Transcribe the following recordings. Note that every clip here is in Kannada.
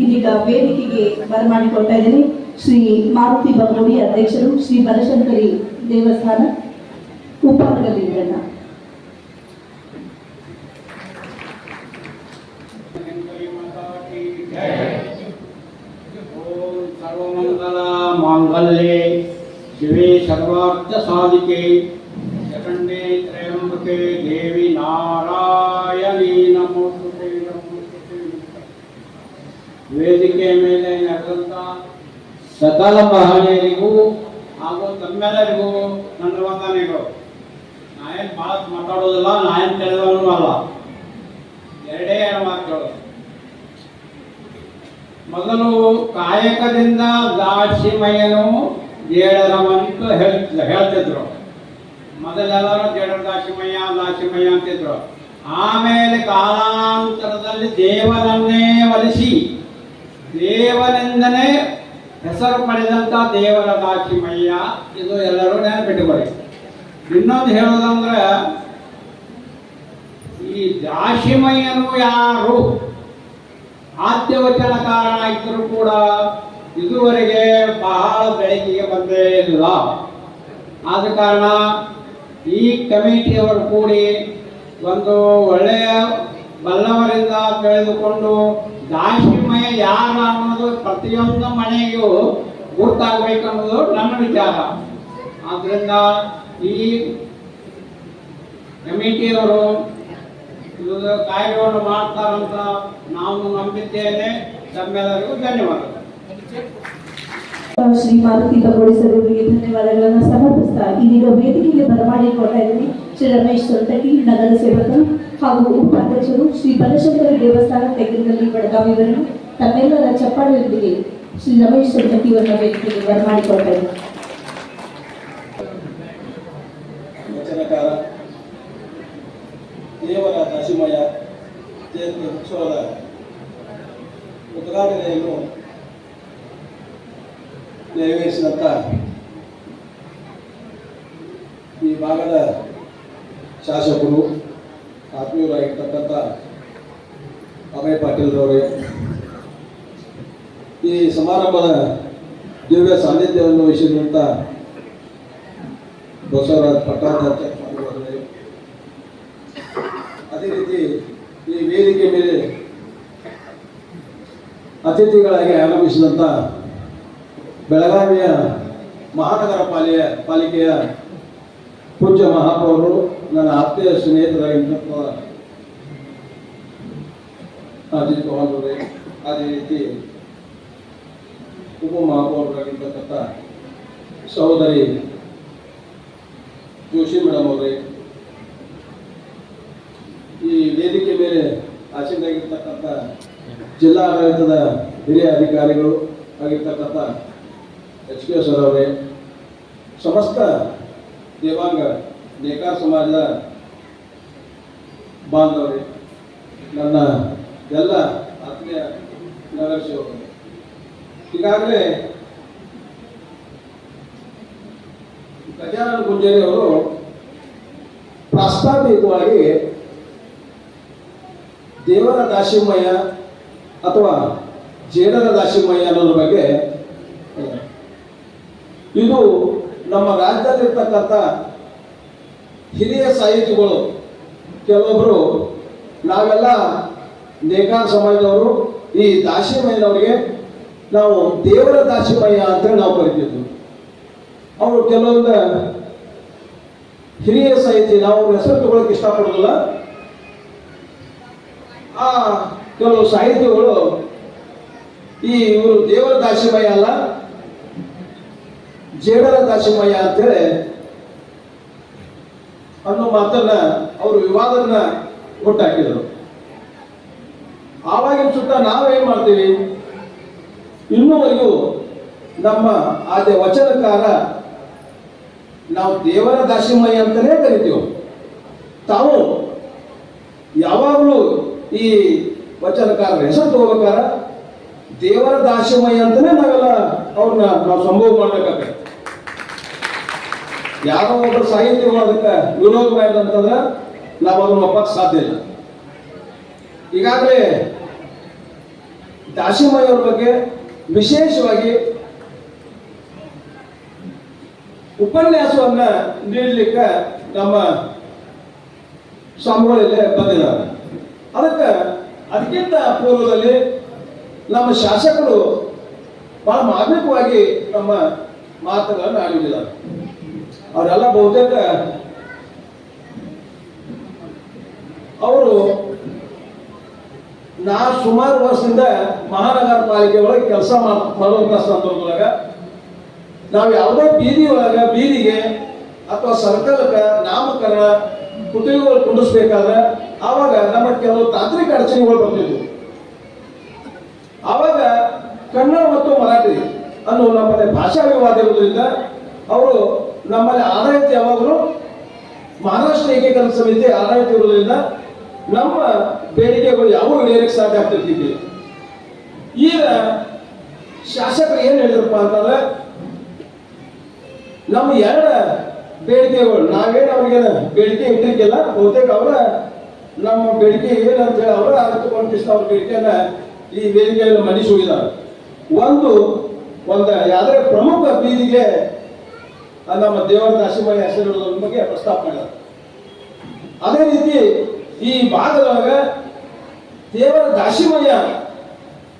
ಇದೀಗ ವೇದಿಕೆಗೆ ಬರಮಾಡಿಕೊಳ್ತಾ ಇದ್ದೀನಿ. ಶ್ರೀ ಮಾರುತಿ ಬಗೋಡಿ ಅಧ್ಯಕ್ಷರು, ಶ್ರೀ ಬನಶಂಕರಿ ದೇವಸ್ಥಾನ ಸರ್ವಮಂಗಲ ಮಾಂಗಲ್ಯೆ ಶಿವೆ ಸರ್ವಾರ್ಥ ಸಾಧಿಕೆ ಶರಣ್ಯೆ ತ್ರಯಂಬಕೆ ದೇವಿ ನಾರಾಯಣಿ ವೇದಿಕೆ ಮೇಲೆ ನಡೆದಂತ ಸಕಲ ಮಹನೀಯರಿಗೂ ಹಾಗೂ ತಮ್ಮೆಲ್ಲರಿಗೂ ನನ್ನ ವಂದನೆಗಳು. ನಾಯನ್ ಭಾಳ ಮಾತಾಡೋದಿಲ್ಲ ನಾಯನ್ ತಿಳಿದವನು ಅಲ್ಲ. ಎರಡೇ ಮಾತುಗಳು. ಮೊದಲು ಕಾಯಕದಿಂದ ದಾಸಿಮಯನು ಜೇಡರವಂತ ಹೇಳ್, ಹೇಳ್ತಿದ್ರು. ಮೊದಲೆಲ್ಲರೂ ಜೇಡರ ದಾಸಿಮಯ್ಯ ದಾಸಿಮಯ್ಯ ಅಂತಿದ್ರು. ಆಮೇಲೆ ಕಾಲಾಂತರದಲ್ಲಿ ದೇವರನ್ನೇ ಒಲಿಸಿ ದೇವನಿಂದನೇ ಹೆಸರು ಪಡೆದಂತ ದೇವರ ದಾಸಿಮಯ್ಯ. ಇದು ಎಲ್ಲರೂ ನೆನಪಿಟ್ಟುಕೊಳ್ಳಿ ಇನ್ನೊಂದು ಹೇಳೋದಂದ್ರೆ, ಈ ದಾಶಿಮಯ್ಯನು ಯಾರು? ಆದ್ಯವಚನ ಕಾರಣ ಇದ್ದರೂ ಕೂಡ ಇದುವರೆಗೆ ಬಹಳ ಬೆಳಕಿಗೆ ಬಂದೇ ಇಲ್ಲ ಆದ ಕಾರಣ ಈ ಕಮಿಟಿಯವರು ಕೂಡಿ ಒಂದು ಒಳ್ಳೆಯ ಬಲ್ಲವರಿಂದ ತಿಳಿದುಕೊಂಡು ದಾಸಿಮಯ ಯಾರು ಅನ್ನೋದು ಪ್ರತಿಯೊಂದು ಮನೆಗೂ ಗುರುತಾಗಬೇಕು ಅನ್ನೋದು ನನ್ನ ವಿಚಾರ. ಆದ್ರಿಂದ ಈ ಕಮಿಟಿಯವರು ಕಾರ್ಯವನ್ನು ಮಾಡ್ತಾರಂತ ನಾವು ನಂಬಿದ್ದೇನೆ. ತಮ್ಮೆಲ್ಲರಿಗೂ ಧನ್ಯವಾದಗಳು ಶ್ರೀ ಮಾರುತಿ ಇವರಿಗೆ ಧನ್ಯವಾದಗಳನ್ನು ಸಮರ್ಪಿಸ್ತಾ ಇದೀಗ ವೇದಿಕೆಗೆ ಬರಮಾಡಿಕೊಳ್ತಾ ಇದ್ದೀನಿ. ಶ್ರೀ ರಮೇಶ್ ಸೊಂಟಗಿ, ನಗರ ಸೇವಕರು ಹಾಗೂ ಉಪಾಧ್ಯಕ್ಷರು ಶ್ರೀ ಬನಶಂಕರಿ ದೇವಸ್ಥಾನ ತೆಗೆದಲ್ಲಿ ಬೆಳಗಾವಿ ಇವರನ್ನು ತಮ್ಮೆಲ್ಲರ ಚಪ್ಪಾಳೆಯೊಂದಿಗೆ ಶ್ರೀ ರಮೇಶ್ ಸೊಂಟಗಿ ಅವರನ್ನ ವೇದಿಕೆಗೆ ಬರಮಾಡಿಕೊಳ್ತಾ ಇದ್ದೀನಿ ವಚನಕಾರ ದೇವರ ದಾಸಿಮಯ ಜಯಂತಿ ಉತ್ಸವದ ಉದ್ಘಾಟನೆಯನ್ನು ನೆರವೇರಿಸಿದಂಥ ಈ ಭಾಗದ ಶಾಸಕರು ಆತ್ಮೀಯರಾಗಿರ್ತಕ್ಕಂಥ ಅಭಯ್ ಪಾಟೀಲ್ರವರೇ ಈ ಸಮಾರಂಭದ ದಿವ್ಯ ಸಾನ್ನಿಧ್ಯವನ್ನು ವಹಿಸಿದಂಥ ಬಸವರಾಜ್ ಪಟ್ಟಾಚಾರ್ಯ ಅದೇ ರೀತಿ ಈ ವೇದಿಕೆ ಮೇಲೆ ಅತಿಥಿಗಳಾಗಿ ಆಗಮಿಸಿದಂಥ ಬೆಳಗಾವಿಯ ಮಹಾನಗರ ಪಾಲಿಯ ಪಾಲಿಕೆಯ ಪೂಜ್ಯ ಮಹಾಪೌರರು ನನ್ನ ಆತ್ಮೀಯ ಸ್ನೇಹಿತರಾಗಿರ್ತಕ್ಕ ಅಜಿತ್ ಅವರೇ, ಅದೇ ರೀತಿ ಉಪ ಮಹಾಪೌರರಾಗಿರ್ತಕ್ಕಂಥ ಸಹೋದರಿ ಜೋಶಿ ಮೇಡಮ್ ಅವರೇ, ಈ ವೇದಿಕೆ ಮೇಲೆ ಆಸೀನರಾಗಿರ್ತಕ್ಕಂಥ ಜಿಲ್ಲಾ ಆಡಳಿತದ ಹಿರಿಯ ಅಧಿಕಾರಿಗಳು ಆಗಿರ್ತಕ್ಕಂಥ ಎಚ್ ಕೆ ಸರ್ ಅವರೇ, ಸಮಸ್ತ ದೇವಾಂಗ ನೇಕಾರ ಸಮಾಜದ ಬಾಂಧವರೇ, ನನ್ನ ಎಲ್ಲ ಆತ್ಮೀಯ ನಗರ ಈಗಾಗಲೇ ಗಜಾನನ ಗುಂಜೇರಿ ಅವರು ಪ್ರಾಸ್ತಾವಿಕವಾಗಿ ದೇವರ ದಾಸಿಮಯ್ಯ ಅಥವಾ ಜೇಡರ ದಾಸಿಮಯ್ಯ ಅನ್ನೋದ್ರ ಬಗ್ಗೆ. ಇದು ನಮ್ಮ ರಾಜ್ಯದಲ್ಲಿರ್ತಕ್ಕಂಥ ಹಿರಿಯ ಸಾಹಿತಿಗಳು ಕೆಲವೊಬ್ಬರು ನಾವೆಲ್ಲ ನೇಕಾರ ಸಮಾಜದವರು, ಈ ದಾಸಿಮಯ್ಯನವರಿಗೆ ನಾವು ದೇವರ ದಾಸಿಮಯ್ಯ ಅಂತ ನಾವು ಕರಿತಿದ್ವಿ ಅವರು ಕೆಲವೊಂದು ಹಿರಿಯ ಸಾಹಿತಿ, ನಾವು ಹೆಸರು ತಗೊಳಕ್ ಇಷ್ಟಪಡೋದಿಲ್ಲ. ಆ ಕೆಲವು ಸಾಹಿತಿಗಳು ಈ ಇವರು ದೇವರ ದಾಸಿಮಯ್ಯ ಅಲ್ಲ, ಜೇಡರ ದಾಸಿಮಯ್ಯ ಅಂತೇಳಿ ಅನ್ನೋ ಮಾತನ್ನ ಅವರು ವಿವಾದನ್ನ ಹುಟ್ಟಾಕಿದರು ಆವಾಗಿನ ಸುತ್ತ ನಾವೇನ್ ಮಾಡ್ತೀವಿ? ಇನ್ನೂವರೆಗೂ ನಮ್ಮ ಆದ್ಯ ವಚನಕಾರ ನಾವು ದೇವರ ದಾಸಿಮಯ್ಯ ಅಂತಲೇ ಕರಿತೀವಿ. ತಾವು ಯಾವಾಗಲೂ ಈ ವಚನಕಾರ ಹೆಸರು ತಗೋಬೇಕಾರ ದೇವರ ದಾಸಿಮಯ್ಯ ಅಂತಲೇ ನಾವೆಲ್ಲ ಅವ್ರನ್ನ ನಾವು ಸಂಭವ ಮಾಡ್ಬೇಕಾಗ್ತದೆ. ಯಾರೋ ಒಬ್ಬರು ಸಾಹಿತ್ಯಗಳು ಅದಕ್ಕೆ ವಿರೋಧ ಮಾಡಿದಂತಂದ್ರೆ ನಾವು ಅದನ್ನು ಒಪ್ಪಕ್ಕೆ ಸಾಧ್ಯ ಇಲ್ಲ. ಈಗಾಗಲೇ ದಾಸಿಮಯ್ಯವ್ರ ಬಗ್ಗೆ ವಿಶೇಷವಾಗಿ ಉಪನ್ಯಾಸವನ್ನ ನೀಡಲಿಕ್ಕೆ ನಮ್ಮ ಸ್ವಾಮಿಗಳಲ್ಲೇ ಬಂದಿದ್ದಾರೆ. ಅದಕ್ಕೆ ಅದಕ್ಕಿಂತ ಪೂರ್ವದಲ್ಲಿ ನಮ್ಮ ಶಾಸಕರು ಬಹಳ ಮಾರ್ಮಿಕವಾಗಿ ನಮ್ಮ ಮಾತುಗಳನ್ನು ಆಡಿದ್ದಾರೆ ಅವರೆಲ್ಲ ಬಹುತೇಕ ಅವರು ನಾ ಸುಮಾರು ವರ್ಷದಿಂದ ಮಹಾನಗರ ಪಾಲಿಕೆ ಒಳಗೆ ಕೆಲಸ ಮಾಡುವಂತ ಸಂದರ್ಭದೊಳಗ ನಾವು ಯಾವುದೋ ಬೀದಿ ಒಳಗ, ಬೀದಿಗೆ ಅಥವಾ ಸರ್ಕಲ್ಕ ನಾಮಕರಣ ಕುಟುಂಬಗಳು ಕುಂಡಿಸ್ಬೇಕಾದ್ರೆ ಆವಾಗ ನಮ್ಮ ಕೆಲವು ತಾಂತ್ರಿಕ ಅಡಚಣೆಗಳು ಬರ್ತಿದ್ವು ಆವಾಗ ಕನ್ನಡ ಮತ್ತು ಮರಾಠಿ ಅನ್ನೋ ನಮ್ಮಲ್ಲಿ ಭಾಷಾ ವಿವಾದ ಇರುವುದರಿಂದ ಅವರು ನಮ್ಮಲ್ಲಿ ಆಡಳಿತ ಯಾವಾಗಲೂ ಮಹಾರಾಷ್ಟ್ರ ಏಕೀಕರಣ ಸಮಿತಿ ಆಡಳಿತ ಇರುವುದರಿಂದ ನಮ್ಮ ಬೇಡಿಕೆಗಳು ಯಾವ ಈಡೇರಕ್ಕೆ ಸಾಧ್ಯ ಆಗ್ತಿರ್ತಿದ್ವಿ? ಈಗ ಶಾಸಕರು ಏನ್ ಹೇಳಿದ್ರಪ್ಪ ಅಂತಂದ್ರೆ, ನಮ್ಮ ಎರಡ ಬೇಡಿಕೆಗಳು, ನಾವೇನು ಅವ್ರಿಗೆ ಬೇಡಿಕೆ ಇಟ್ಟಿರ್ಕಿಲ್ಲ ಬಹುತೇಕ ಅವರ ನಮ್ಮ ಬೇಡಿಕೆ ಏನಂತ ಹೇಳಿ ಅವರ ಅರ್ಥಕೊಂಡಿಷ್ಟ ಅವ್ರ ಬೇಡಿಕೆಯನ್ನ ಈ ವೇದಿಕೆಯಲ್ಲಿ ಮನಿಸಿ ಹೋಗಿದ್ದಾರೆ. ಒಂದು ಒಂದು ಯಾವುದೇ ಪ್ರಮುಖ ಬೀದಿಗೆ ನಮ್ಮ ದೇವರ ದಾಸಿಮಯ್ಯ ಹೆಸರು ಬಗ್ಗೆ ಪ್ರಸ್ತಾಪ ಮಾಡಿದ್ದಾರೆ. ಅದೇ ರೀತಿ ಈ ಭಾಗದೊಳಗ ದೇವರ ದಾಶಿಮಯ್ಯ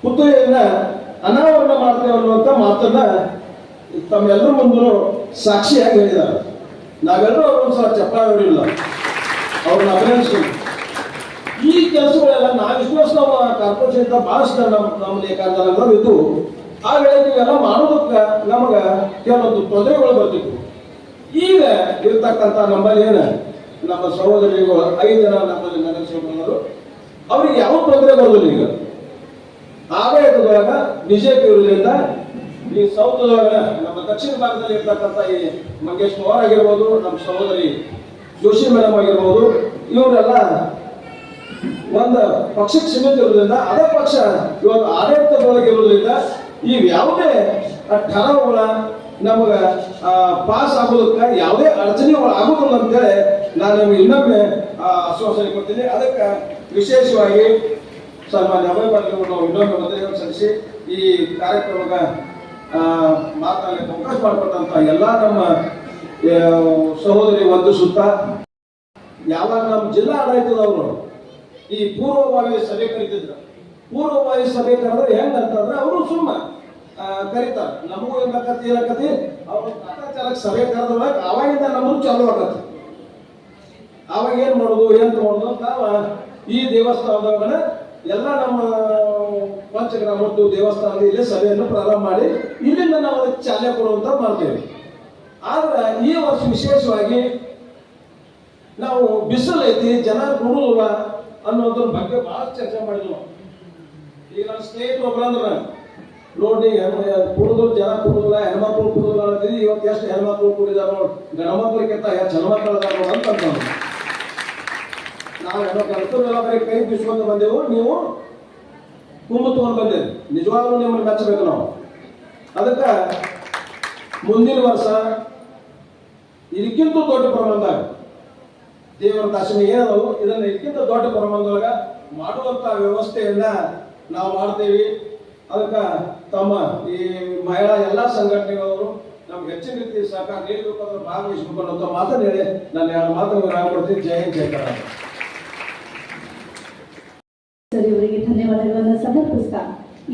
ಪುತ್ತೂರಿಯನ್ನ ಅನಾವರಣ ಮಾಡ್ತೇವೆ ಅನ್ನುವಂಥ ಮಾತನ್ನ ತಮ್ಮೆಲ್ಲರ ಮುಂದೂ ಸಾಕ್ಷಿಯಾಗಿ ಹೇಳಿದ್ದಾರೆ. ನಾವೆಲ್ಲರೂ ಅವ್ರೊಂದ್ಸಲ ಚಪ್ಪಾಳೆ ಹೊಡಿಲ್ಲ ಅವ್ರನ್ನ ಅಭಿನಂದಿಸ್ತೀವಿ. ಈ ಕೆಲಸಗಳೆಲ್ಲ ನಾವು ವಿಶ್ವಾಸ ನಮ್ಮ ಕಾರ್ಪೊರೇಷನ್ ಬಹಳಷ್ಟು ನಮ್ಮ ನಮ್ಮ ಲೇಖಾಂತರ ಇದ್ದು, ಆ ವೇಳೆ ಇವೆಲ್ಲ ಮಾಡೋದಕ್ಕೆ ನಮಗ ಕೆಲವೊಂದು ತೊಂದರೆಗಳು ಬರ್ತಿತ್ತು ಈಗ ಇರ್ತಕ್ಕಂಥ ನಮ್ಮಲ್ಲಿ ಏನು? ನಮ್ಮ ಸಹೋದರಿಗಳು ಐದು ಜನ ನಮ್ಮಲ್ಲಿ ನಗರಸಭೆಗಳು ಅವ್ರಿಗೆ ಯಾವ ತೊಂದರೆ ಬರೋದಿಲ್ಲ ಈಗ. ಆಡಳಿತದೊಳಗ ಬಿಜೆಪಿ ಇರೋದ್ರಿಂದ ಈ ಸೌತ್ ನಮ್ಮ ದಕ್ಷಿಣ ಭಾಗದಲ್ಲಿ ಇರ್ತಕ್ಕಂಥ ಈ ಮಂಗೇಶ್ ಪವಾರ್ ಆಗಿರ್ಬೋದು, ನಮ್ಮ ಸಹೋದರಿ ಜೋಶಿ ಮೇಡಮ್ ಆಗಿರ್ಬೋದು, ಇವರೆಲ್ಲ ಒಂದು ಪಕ್ಷಕ್ಕೆ ಸೀಮಿತ ಇರೋದ್ರಿಂದ ಅದೇ ಪಕ್ಷ ಇವತ್ತು ಆಡಳಿತದೊಳಗೆ ಇರೋದ್ರಿಂದ ಈ ಯಾವುದೇ ಠರಾವುಗಳ ನಮಗ ಪಾಸ್ ಆಗೋದಕ್ಕೆ ಯಾವುದೇ ಅಡಚಣೆ ಆಗೋದಿಲ್ಲ ಅಂತೇಳಿ ನಾನು ನಿಮಗೆ ಇನ್ನೊಮ್ಮೆ ಆಶ್ವಾಸನೆ ಕೊಡ್ತೀನಿ. ಅದಕ್ಕೆ ವಿಶೇಷವಾಗಿ ಸನ್ಮಾನ್ಯ ಅಭಯ ಪಾಟೀಲ್ ನಾವು ಇನ್ನೊಮ್ಮೆ ಮೊದಲಿಗೆ ಸಲ್ಲಿಸಿ ಈ ಕಾರ್ಯಕ್ರಮಕ್ಕೆ ಮಾತನಾಡಲಿಕ್ಕೆ ಅವಕಾಶ ಮಾಡಿಕೊಟ್ಟಂತ ಎಲ್ಲ ನಮ್ಮ ಸಹೋದರಿ ವಂದಿಸುತ್ತ ಯಾವಾಗ ನಮ್ಮ ಜಿಲ್ಲಾ ಆಡಳಿತದವರು ಈ ಪೂರ್ವಭಾವಿ ಸಭೆ ಕರೀತಿದ್ರು. ಪೂರ್ವಭಾವಿ ಸಭೆ ಕರೆದ್ರೆ ಹೆಂಗಂತಂದ್ರೆ ಅವರು ಸುಮ್ಮ. ಕರೀತಾರೆ. ನಮಗೂ ಏನ್ ಬೇಕತಿ ಅವ್ರ ಕಾಟಾಚಾರಕ್ಕೆ ಸಭೆ ಕರೆದ್ರೊಳಗೆ ಅವಾಗಿಂದ ನಮಗೂ ಚಾಲು ಆಗತ್ತೆ. ಅವಾಗ ಏನು ಮಾಡೋದು ಏನು ಮಾಡೋದು ಅಂತ ಈ ದೇವಸ್ಥಾನದೊಳಗಡೆ ಎಲ್ಲ ನಮ್ಮ ಪಂಚಗ್ರಾಮ ಮತ್ತು ದೇವಸ್ಥಾನದ ಇಲ್ಲಿ ಸಭೆಯನ್ನು ಪ್ರಾರಂಭ ಮಾಡಿ ಇಲ್ಲಿಂದ ನಾವು ಅದಕ್ಕೆ ಚಾಲನೆ ಕೊಡುವಂತ ಮಾಡ್ತೇವೆ. ಆದ್ರೆ ಈ ವರ್ಷ ವಿಶೇಷವಾಗಿ ನಾವು ಬಿಸಿಲು ಐತಿ ಜನ ಕೂಡುದಿಲ್ಲ ಅನ್ನೋದ್ರ ಬಗ್ಗೆ ಬಹಳ ಚರ್ಚೆ ಮಾಡಿದ್ವು. ಈಗ ನನ್ನ ಸ್ನೇಹಿತರು ಒಬ್ಬರಂದ್ರ ನೋಡಿ ಕುಡಿದ್ರು ಜನ ಕುಡುದಿಲ್ಲ, ಹೆಣ್ಮಕ್ಳು ಕುಡುದಿಲ್ಲ ಇವತ್ತು ಎಷ್ಟು ಹೆಣ್ಮಕ್ಳು ಕುಡಿದಾರ ನೋಡಿ. ಗಣಮಕ್ಳಿಗಿಂತ ಹೆಚ್ಚು ಹೆಣ್ಮಕ್ಳು ಅದಾರ ನೋಡಿ ಅಂತ. ನಾವು ಹೆಣ್ಮಕ್ಳು ಎಲ್ಲ ಬರೀ ಕೈ ಬಿಸ್ಕೊಂಡು ಬಂದೆವು. ನೀವು ತುಂಬ ತಗೊಂಡು ಬಂದೇವೆ ನಿಜವಾಗ್ಲೂ ನಿಮ್ಮನ್ನು ಮೆಚ್ಚಬೇಕು ನಾವು. ಅದಕ್ಕೆ ಮುಂದಿನ ವರ್ಷ ಇದಕ್ಕಿಂತ ದೊಡ್ಡ ಪ್ರಮಾಣದಾಗ ದೇವರ ದರ್ಶನ ಏನದವು ಇದನ್ನ ಇದಕ್ಕಿಂತ ದೊಡ್ಡ ಪ್ರಮಾಣದೊಳಗ ಮಾಡುವಂತ ವ್ಯವಸ್ಥೆಯನ್ನ ನಾವು ಮಾಡ್ತೇವೆ. ಅದಕ್ಕ ತಮ್ಮ ಈ ಮಹಿಳಾ ಎಲ್ಲಾ ಸಂಘಟನೆಗಳವರು ನಮ್ಗೆ ಹೆಚ್ಚಿನ ರೀತಿ ಸಹಕಾರ ನೀಡಬೇಕು ಅಂದ್ರೆ ಭಾಗವಹಿಸಬೇಕು ಅನ್ನೋ ಮಾತನ್ನು ಹೇಳಿ ನಾನು ಎರಡು ಮಾತನ್ನು ಹೇಳ್ಕೊಡ್ತೀನಿ. ಜಯ ಹಿಂದ್ ಜಯ ಸರ್ ಇವರಿಗೆ ಧನ್ಯವಾದಗಳನ್ನು ಸಮರ್ಪಿಸ್ತಾ